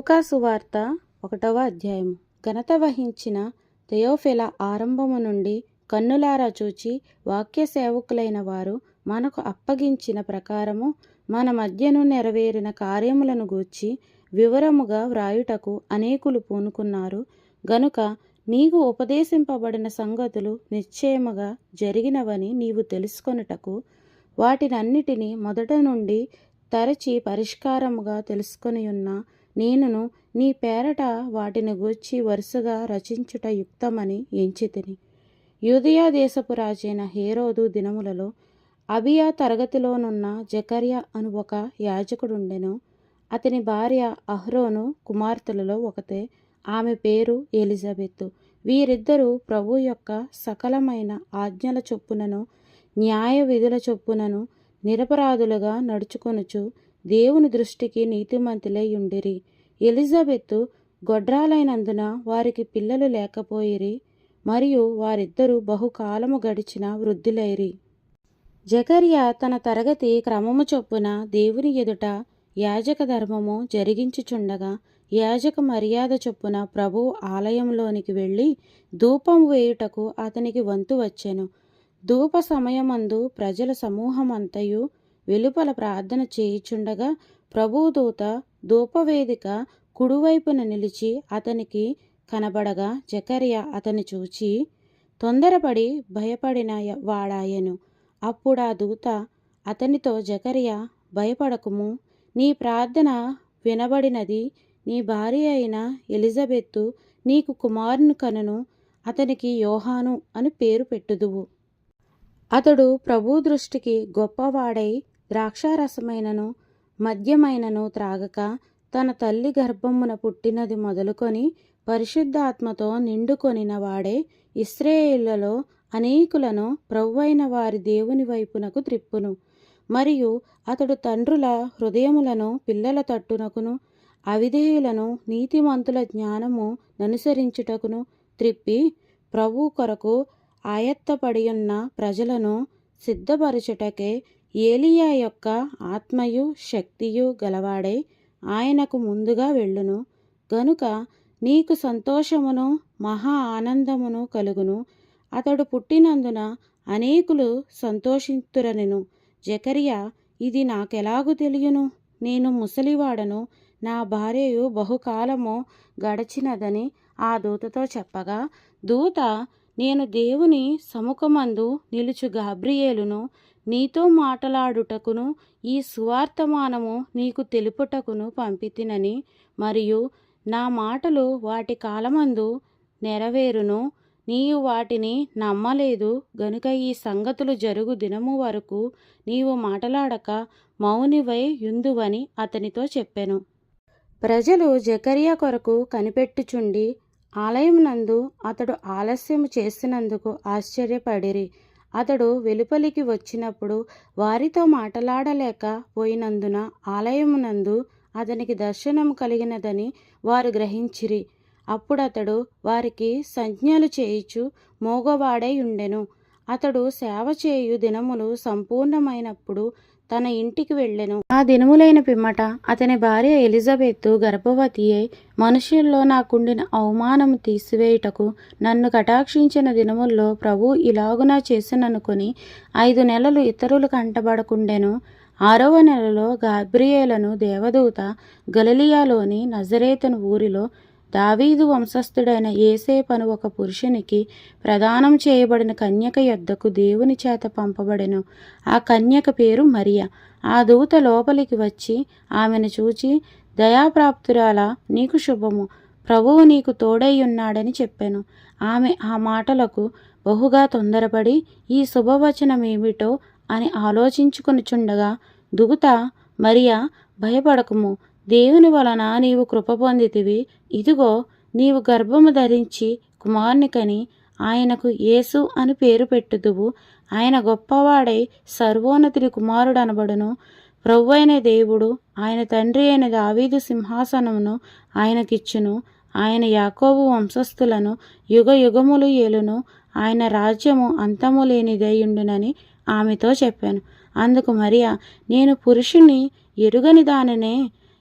లూకాసు వార్త ఒకటవ అధ్యాయం. ఘనత వహించిన తెయోఫిల ఆరంభము నుండి కన్నులారా చూచి వాక్య సేవకులైన వారు మనకు అప్పగించిన ప్రకారము మన మధ్యను నెరవేరిన కార్యములను గూర్చి వివరముగా వ్రాయుటకు అనేకులు పూనుకున్నారు. గనుక నీకు ఉపదేశింపబడిన సంగతులు నిశ్చయముగా జరిగినవని నీవు తెలుసుకొనుటకు వాటినన్నిటినీ మొదట నుండి తరచి పరిష్కారముగా తెలుసుకొని ఉన్న నేనును నీ పేరట వాటిని గూర్చి వరుసగా రచించుట యుక్తమని ఎంచితిని. యూదయా దేశపు రాజైన హేరోదు దినములలో అబియా తరగతిలోనున్న జకర్యా అను ఒక యాజకుడుండెను. అతని భార్య అహ్రోను కుమార్తెలలో ఒకతే. ఆమె పేరు ఎలిజబెత్తు వీరిద్దరూ ప్రభు యొక్క సకలమైన ఆజ్ఞల చొప్పునను న్యాయ విధుల చొప్పునను నిరపరాధులుగా నడుచుకొనుచు దేవుని దృష్టికి నీతిమంతులై ఉండిరి. ఎలిజబెత్తు గొడ్రాలైనందున వారికి పిల్లలు లేకపోయిరి మరియు వారిద్దరూ బహుకాలము గడిచిన వృద్ధులైరి. జకర్యా తన తరగతి క్రమము చొప్పున దేవుని ఎదుట యాజక ధర్మము జరిగించుచుండగా యాజక మర్యాద చొప్పున ప్రభు ఆలయంలోనికి వెళ్ళి ధూపం వేయుటకు అతనికి వంతు వచ్చెను. ధూప సమయమందు ప్రజల సమూహమంతయు వెలుపల ప్రార్థన చేయుచుండగా ప్రభుదూత ధూపవేదిక కుడివైపున నిలిచి అతనికి కనబడగా జకర్య అతని చూచి తొందరపడి భయపడిన వాడాయెను. అప్పుడు ఆ దూత అతనితో జకర్య భయపడకుము. నీ ప్రార్థన వినబడినది. నీ భార్య అయిన ఎలిజబెత్తు నీకు కుమారుని కనును. అతనికి యోహాను అని పేరు పెట్టుదువు. అతడు ప్రభు దృష్టికి గొప్పవాడై ద్రాక్షారసమైనను మద్యమైనను త్రాగక తన తల్లి గర్భమున పుట్టినది మొదలుకొని పరిశుద్ధాత్మతో నిండుకొనిన వాడే ఇస్రాయేళ్ళలో అనేకులను ప్రభువైన వారి దేవుని వైపునకు త్రిప్పును. మరియు అతడు తండ్రుల హృదయములను పిల్లల తట్టునకును అవిధేయులను నీతిమంతుల జ్ఞానము ననుసరించుటకును త్రిప్పి ప్రభు కొరకు ఆయత్తపడియున్న ప్రజలను సిద్ధపరచుటకే ఏలియా యొక్క ఆత్మయు శక్తియు గలవాడై ఆయనకు ముందుగా వెళ్ళును. గనుక నీకు సంతోషమును మహా ఆనందమును కలుగును. అతడు పుట్టినందున అనేకులు సంతోషింతురనెను. జకరియా ఇది నాకెలాగు తెలియను? నేను ముసలివాడను నా భార్యయు బహుకాలము గడచినదని ఆ దూతతో చెప్పగా దూత నేను దేవుని సముఖమందు నిలుచు గాబ్రియేలును. నీతో మాటలాడుటకును ఈ సువార్తమానము నీకు తెలుపుటకును పంపితినని మరియు నా మాటలు వాటి కాలమందు నెరవేరును నీవు వాటిని నమ్మలేదు. గనుక ఈ సంగతులు జరుగు దినము వరకు నీవు మాటలాడక మౌనివై యుందువని అతనితో చెప్పెను. ప్రజలు జకరియా కొరకు కనిపెట్టుచుండి ఆలయం నందు అతడు ఆలస్యము చేసినందుకు ఆశ్చర్యపడిరి. అతడు వెలుపలికి వచ్చినప్పుడు వారితో మాటలాడలేక పోయినందున ఆలయమునందు అతనికి దర్శనం కలిగినదని వారు గ్రహించిరి. అప్పుడతడు వారికి సంజ్ఞలు చేయుచు మోగవాడై ఉండెను. అతడు సేవ చేయు దినములు సంపూర్ణమైనప్పుడు తన ఇంటికి వెళ్ళెను. ఆ దినములైన పిమ్మట అతని భార్య ఎలిజబెత్తు గర్భవతి అయి మనుషుల్లో నాకుండిన అవమానము తీసివేయుటకు నన్ను కటాక్షించిన దినముల్లో ప్రభు ఇలాగునా చేసిననుకొని ఐదు నెలలు ఇతరులు కంటబడకుండెను. ఆరవ నెలలో గాబ్రియేలను దేవదూత గలలియాలోని నజరేతను ఊరిలో దావీదు వంశస్థుడైన ఏసేపను ఒక పురుషునికి ప్రదానం చేయబడిన కన్యక యొద్దకు దేవుని చేత పంపబడెను. ఆ కన్యక పేరు మరియ. ఆ దూత లోపలికి వచ్చి ఆమెను చూచి దయాప్రాప్తురాల నీకు శుభము. ప్రభువు నీకు తోడై ఉన్నాడని చెప్పాను. ఆమె ఆ మాటలకు బహుగా తొందరపడి ఈ శుభవచనమేమిటో అని ఆలోచించుకొనుచుండగా దుగుత మరియా భయపడకము. దేవుని వలన నీవు కృప పొందితివి. ఇదిగో నీవు గర్భము ధరించి కుమార్నికని ఆయనకు యేసు అని పేరు పెట్టుదువు. ఆయన గొప్పవాడై సర్వోన్నతుడి కుమారుడు అనబడును ప్రభు అయిన దేవుడు ఆయన తండ్రి అయిన దావీదు సింహాసనమును ఆయనకిచ్చును. ఆయన యాకోబు వంశస్థులను యుగ యుగములు ఏలును. ఆయన రాజ్యము అంతము లేనిదయ్యుండునని ఆమెతో చెప్పాను. అందుకు మరియా నేను పురుషుని ఎరుగని దానినే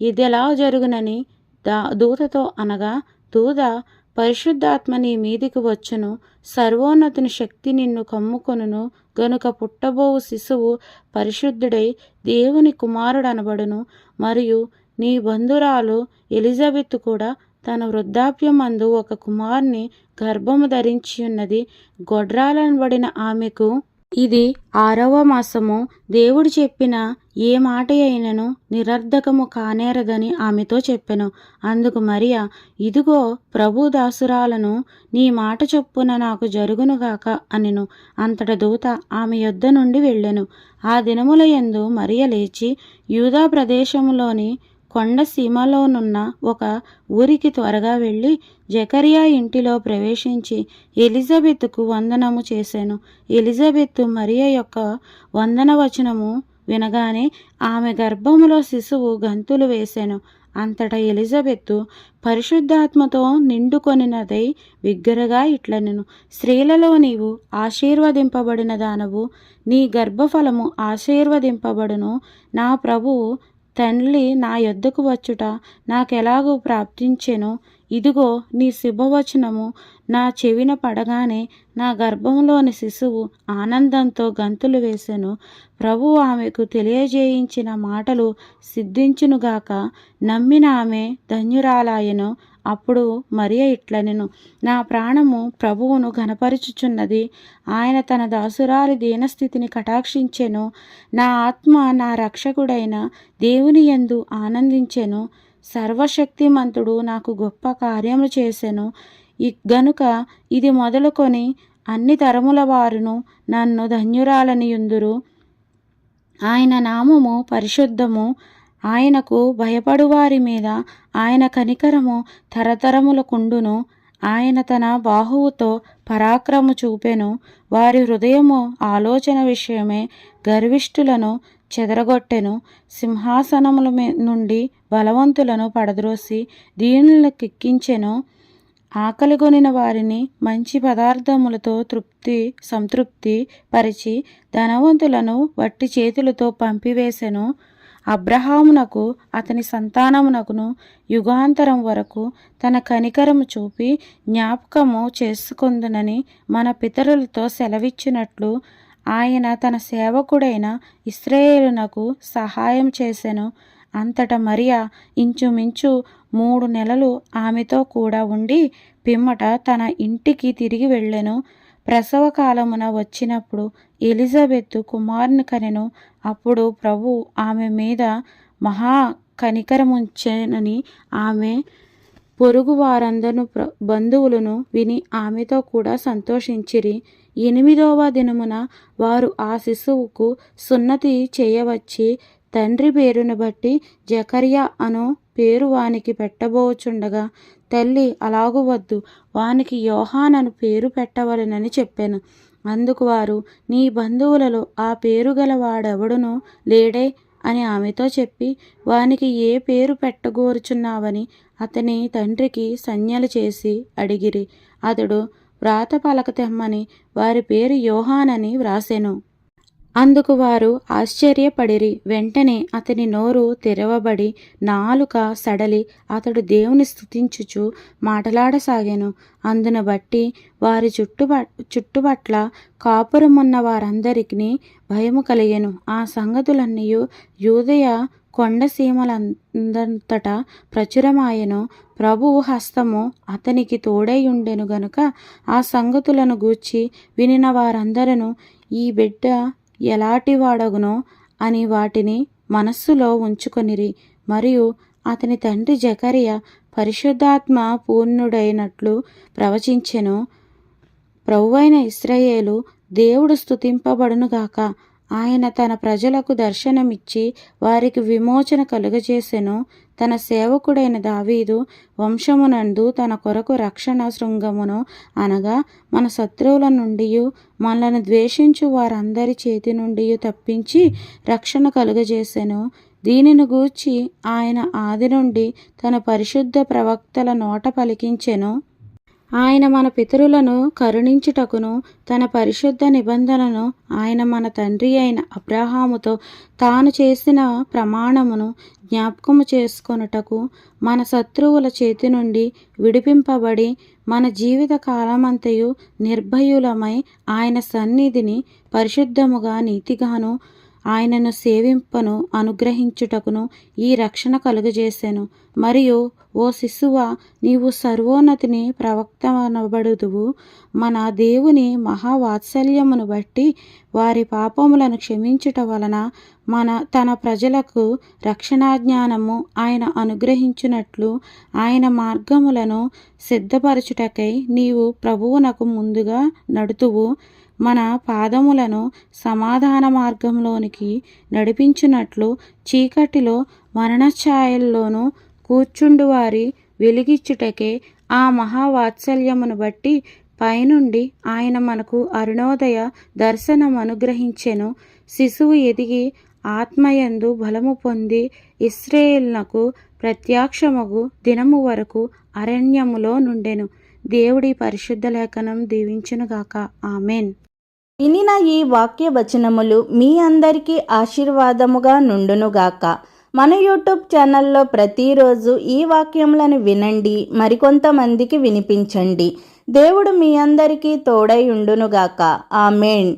ఇదెలా జరుగునని దా దూతతో అనగా దూత పరిశుద్ధాత్మ నీ మీదికి వచ్చును. సర్వోన్నతుని శక్తి నిన్ను కమ్ముకొనును. గనుక పుట్టబోవు శిశువు పరిశుద్ధుడై దేవుని కుమారుడనబడును. మరియు నీ బంధురాలు ఎలిజబెత్ కూడా తన వృద్ధాప్యమందు ఒక కుమార్ని గర్భము ధరించి ఉన్నది గొడ్రాలనబడిన ఆమెకు ఇది ఆరవ మాసము. దేవుడు చెప్పిన ఏ మాట అయినను నిరర్ధకము కానేరదని ఆమెతో చెప్పెను. అందుకు మరియా ఇదిగో ప్రభు దాసురాలను నీ మాట చొప్పున నాకు జరుగునుగాక అనెను. అంతట దూత ఆమె యొద్ద నుండి వెళ్ళెను. ఆ దినముల యందు మరియ లేచి యూదా ప్రదేశములోని కొండ సీమలోనున్న ఒక ఊరికి త్వరగా వెళ్ళి జకరియా ఇంటిలో ప్రవేశించి ఎలిజబెత్కు వందనము చేశాను ఎలిజబెత్ మరియ యొక్క వందన వచనము వినగానే ఆమె గర్భములో శిశువు గంతులు వేశాను అంతటా ఎలిజబెత్తు పరిశుద్ధాత్మతో నిండుకొనినదై బిగ్గరగా ఇట్లనెను. స్త్రీలలో నీవు ఆశీర్వదింపబడిన దానవు నీ గర్భఫలము ఆశీర్వదింపబడును. నా ప్రభువు తండ్రి నా యొద్దకు వచ్చుట నాకెలాగూ ప్రాప్తించెను? ఇదిగో నీ శుభవచనము. నా చెవిన పడగానే నా గర్భంలోని శిశువు ఆనందంతో గంతులు వేసెను. ప్రభువు ఆమెకు తెలియజేయించిన మాటలు సిద్ధించునుగాక నమ్మిన ఆమె ధన్యురాలాయను. అప్పుడు మరియ ఇట్లనెను. నా ప్రాణము ప్రభువును ఘనపరుచుచున్నది. ఆయన తన దాసురాలి దీనస్థితిని కటాక్షించెను. నా ఆత్మ నా రక్షకుడైన దేవుని యందు ఆనందించెను. సర్వశక్తిమంతుడు నాకు గొప్ప కార్యము చేసెను. గనుక ఇది మొదలుకొని అన్ని తరముల వారును నన్ను ధన్యురాలని ఎందురు ఆయన నామము పరిశుద్ధము. ఆయనకు భయపడువారి మీద ఆయన కనికరము తరతరములకుండును ఆయన తన బాహువుతో పరాక్రము చూపెను. వారి హృదయము ఆలోచన విషయమే గర్విష్ఠులను చెదరగొట్టెను. సింహాసనముల నుండి బలవంతులను పడద్రోసి దీనులను కిక్కించెను. ఆకలిగొనిన వారిని మంచి పదార్థములతో తృప్తి సంతృప్తి పరిచి ధనవంతులను వట్టి చేతులతో పంపివేశెను అబ్రహామునకు అతని సంతానమునకును యుగాంతరం వరకు తన కనికరము చూపి జ్ఞాపకము చేసుకుందునని మన పితరులతో సెలవిచ్చినట్లు ఆయన తన సేవకుడైన ఇస్రాయేలునకు సహాయం చేసెను. అంతట మరియా ఇంచుమించు మూడు నెలలు ఆమెతో కూడా ఉండి పిమ్మట తన ఇంటికి తిరిగి వెళ్ళెను. ప్రసవ కాలమున వచ్చినప్పుడు ఎలిజబెత్ కుమారుని కనెను అప్పుడు ప్రభు ఆమె మీద మహా కనికరముంచెనని ఆమె పొరుగు వారందరూ ప్ర బంధువులను విని ఆమెతో కూడా సంతోషించిరి. ఎనిమిదవ దినమున వారు ఆ శిశువుకు సున్నతి చేయవచ్చి తండ్రి పేరును బట్టి జకర్యా అను పేరు వానికి పెట్టబోచుండగా తల్లి అలాగు వద్దు. వానికి యోహాన్ అను పేరు పెట్టవలెనని చెప్పాను. అందుకు వారు నీ బంధువులలో ఆ పేరు గల వాడెవడునో లేడే అని ఆమెతో చెప్పి వానికి ఏ పేరు పెట్టగోరుచున్నావని అతని తండ్రికి సంజ్ఞలు చేసి అడిగిరి. అతడు వ్రాత పలక తెమ్మని వారి పేరు యోహానని వ్రాసెను. అందుకు వారు ఆశ్చర్యపడిరి. వెంటనే అతని నోరు తెరవబడి నాలుక సడలి అతడు దేవుని స్థుతించుచు మాటలాడసాగాను. అందును బట్టి వారి చుట్టుప చుట్టుపట్ల కాపురమున్న వారందరికీ భయము కలిగెను. ఆ సంగతులన్నీ యూదయ కొండ సీమలందంతటా ప్రభువు హస్తము అతనికి తోడై ఉండెను గనుక ఆ సంగతులను గూర్చి వినిన వారందరూ ఈ బిడ్డ ఎలాంటి వాడగునో అని వాటిని మనస్సులో ఉంచుకొనిరి. మరియు అతని తండ్రి జకరియ పరిశుద్ధాత్మ పూర్ణుడైనట్లు ప్రవచించెను. ప్రభువైన ఇస్రాయేలు దేవుడు స్తుతింపబడునుగాక ఆయన తన ప్రజలకు దర్శనమిచ్చి వారికి విమోచన కలుగజేసెను. తన సేవకుడైన దావీదు వంశమునందు తన కొరకు రక్షణ శృంగమును అనగా మన శత్రువుల నుండి మనలను ద్వేషించు వారందరి చేతి నుండి తప్పించి రక్షణ కలుగజేసెను. దీనిని గూర్చి ఆయన ఆది నుండి తన పరిశుద్ధ ప్రవక్తల నోట పలికించెను. ఆయన మన పితరులను కరుణించుటకును తన పరిశుద్ధ నిబంధనను ఆయన మన తండ్రి అయిన అబ్రహాముతో తాను చేసిన ప్రమాణమును జ్ఞాపకము చేసుకొనుటకు మన శత్రువుల చేతి నుండి విడిపింపబడి మన జీవిత కాలమంతయు నిర్భయులమై ఆయన సన్నిధిని పరిశుద్ధముగా నీతిగాను ఆయనను సేవింపను అనుగ్రహించుటకును ఈ రక్షణ కలుగజేశాను మరియు ఓ శిశువ నీవు సర్వోన్నతిని ప్రవక్తనబడుదువు మన దేవుని మహావాత్సల్యమును బట్టి వారి పాపములను క్షమించుట వలన మన తన ప్రజలకు రక్షణాజ్ఞానము ఆయన అనుగ్రహించినట్లు ఆయన మార్గములను సిద్ధపరచుటకై నీవు ప్రభువునకు ముందుగా నడుతువు. మన పాదములను సమాధాన మార్గంలోనికి నడిపించునట్లు చీకటిలో మరణఛాయల్లోనూ కూర్చుండు వారి వెలిగిచ్చుటకే ఆ మహావాత్సల్యమును బట్టి పైనుండి ఆయన మనకు అరుణోదయ దర్శనం అనుగ్రహించెను శిశువు ఎదిగి ఆత్మయందు బలము పొంది ఇస్రేయల్నకు ప్రత్యక్షమగు దినము వరకు అరణ్యములో నుండెను. దేవుడి పరిశుద్ధ లేఖనం దీవించునుగాక. ఆమెన్. వినిన ఈ వాక్య వచనములు మీ అందరికీ ఆశీర్వాదముగా నుండునుగాక మన యూట్యూబ్ ఛానల్లో ప్రతిరోజు ఈ వాక్యములను వినండి మరికొంతమందికి వినిపించండి. దేవుడు మీ అందరికీ తోడై ఉండునుగాక ఆమెన్.